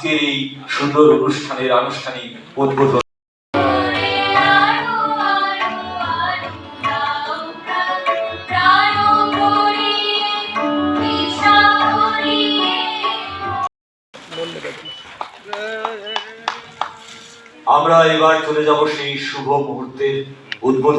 আজকের এই সুন্দর অনুষ্ঠানের আনুষ্ঠানিক উদ্বোধন। আমরা এবার চলে যাব সেই শুভ মুহূর্তের উদ্বোধন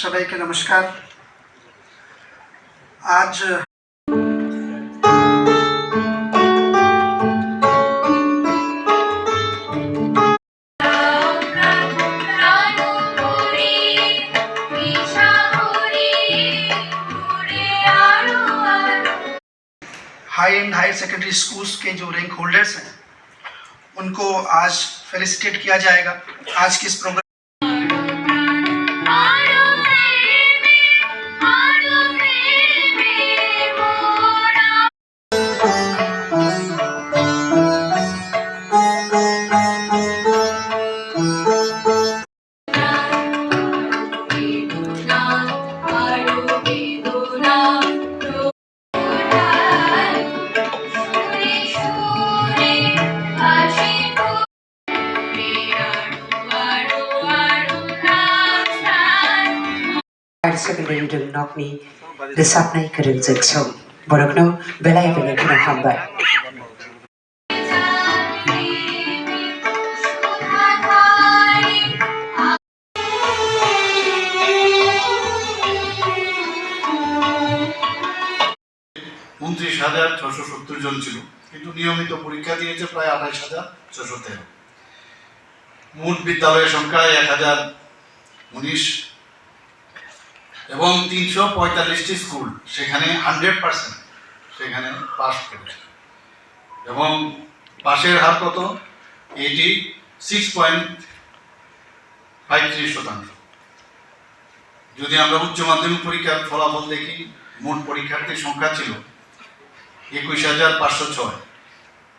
সবাইকে নমস্কার। আজ एंड हायर सेकेंडरी स्कूल्स के जो रैंक होल्डर्स हैं, उनको आज फेलिसिटेट किया जाएगा। आज के इस programme Del Nokni, the Sapnai Karin Zexo, Borokno, Belay Hamba. উনত্রিশ হাজার ছশো সত্তর জন ছিল কিন্তু নিয়মিত পরীক্ষা দিয়েছে প্রায় আঠাইশ হাজার ছশো তেরো। মোট বিদ্যালয়ের সংখ্যা এক হাজার উনিশ এবং তিনশো পঁয়তাল্লিশটি স্কুল সেখানে হান্ড্রেড পার্সেন্ট সেখানে পাস করেছে এবং পাশের হার কত? Eighty six point five three শতাংশ। যদি আমরা উচ্চ মাধ্যমিক পরীক্ষার ফলাফল দেখি, মোট পরীক্ষার্থীর সংখ্যা ছিল একুশ হাজার পাঁচশো ছয়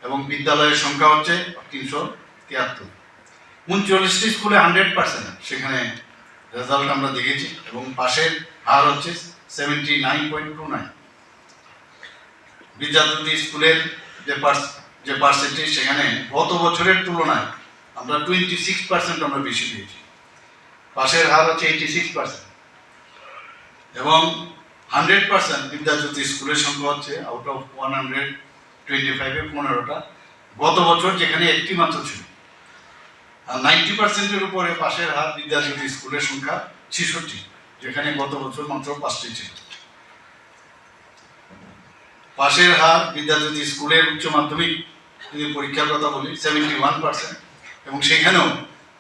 এবং বিদ্যালয়ের সংখ্যা হচ্ছে তিনশো তিয়াত্তর। উনচল্লিশটি স্কুলে হান্ড্রেড পার্সেন্ট সেখানে রেজাল্ট আমরা দেখেছি এবং পাশের হার হচ্ছে seventy nine point two nine বিদ্যার্থী স্কুলের যে পার্স যে পার্সেন্টেজ সেখানে গত বছরের তুলনায় আমরা টোয়েন্টি সিক্স পার্সেন্ট আমরা বেশি পেয়েছি। পাশের হার হচ্ছে এইটি সিক্স পার্সেন্ট এবং হান্ড্রেড পার্সেন্ট বিদ্যাজ্যোতি স্কুলের সংখ্যা হচ্ছে out of one hundred twenty ফাইভে পনেরোটা। গত বছর যেখানে একটি মাত্র ছিল। নাইনটি পার্সেন্টের উপরে পাশের হার স্কুলের সংখ্যা যেখানে গত বছর মাত্র পাঁচটি ছিল। পাশের হার বিদ্যাজ্যোতি স্কুলের উচ্চ মাধ্যমিক যদি পরীক্ষার কথা বলি সেভেন্টি ওয়ান পার্সেন্ট এবং সেখানেও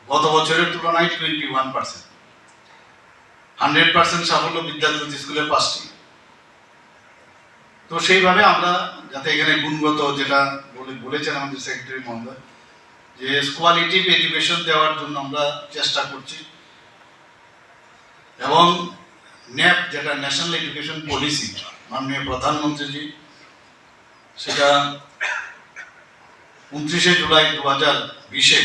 গত বছরের তুলনায় twenty one percent hundred percent সাফল্য বিদ্যাজ্যোতি স্কুলের পাঁচটি। তো সেইভাবে আমরা যাতে এখানে গুণগত যেটা বলে বলেছেন আমাদের সেক্রেটারি মহোদয় যে কোয়ালিটিভ এডুকেশন দেওয়ার জন্য আমরা চেষ্টা করছি। এবং ন্যাপ যেটা ন্যাশনাল এডুকেশন পলিসি মাননীয় প্রধানমন্ত্রীজি, সেটা উনত্রিশে জুলাই দু হাজার বিশে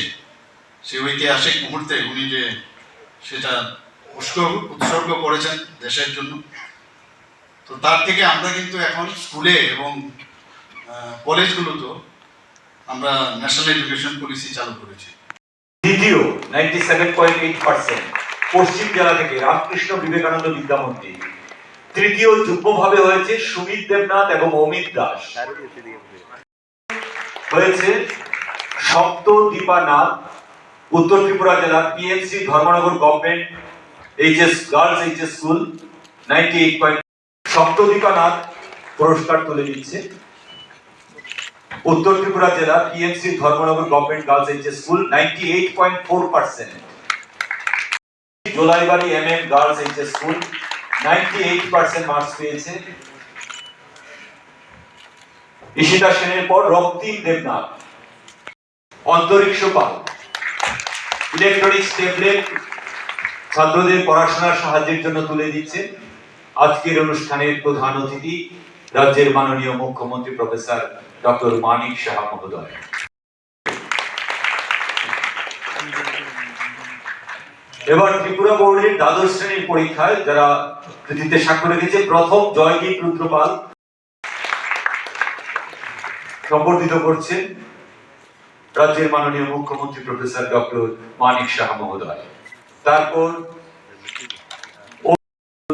সে ঐতিহাসিক মুহূর্তে উনি যে সেটা উৎসর্গ উৎসর্গ করেছেন দেশের জন্য। তো তার থেকে আমরা কিন্তু এখন স্কুলে এবং কলেজগুলোতেও আমরা ন্যাশনাল এডুকেশন পলিসি চালু করেছি। দ্বিতীয় ninety seven point eight percent পশ্চিম জেলা থেকে রামকৃষ্ণ বিবেকানন্দ বিদ্যামন্ত্রী তৃতীয় যুগ্মভাবে হয়েছে সুমিত দেবনাথ এবং অমিত দাস। হয়েছে সপ্ত দীপানাথ উত্তর ত্রিপুরা জেলার PMC Dharmanagar government HS girls HS school ninety eight point সপ্তদীপানাথ পুরস্কার তুলে দিচ্ছে উত্তর ত্রিপুরা জেলা PMC Dharmanagar government girls HS school ninety eight point four percent Jolaibari M M girls HS school ninety eight percent marks পেয়েছে। ঈশিতা সেনের পর Raktim Debnath. Antariksha Pal. Electronics tablet ছাত্রদের পড়াশোনার সাহায্যের জন্য তুলে দিচ্ছে। আজকের অনুষ্ঠানের প্রধান অতিথি রাজ্যের মাননীয় মুখ্যমন্ত্রী প্রফেসর ডক্টর মানিক সাহা মহোদয়। এবার ত্রিপুরা বোর্ডের দ্বাদশ শ্রেণির পরীক্ষায় যারা কৃতিত্বে স্বাক্ষর রেখেছে, প্রথম জয়দীপ রুদ্রপাল সম্বর্ধিত করছেন রাজ্যের মাননীয় মুখ্যমন্ত্রী প্রফেসর ডক্টর মানিক সাহা মহোদয়। তারপর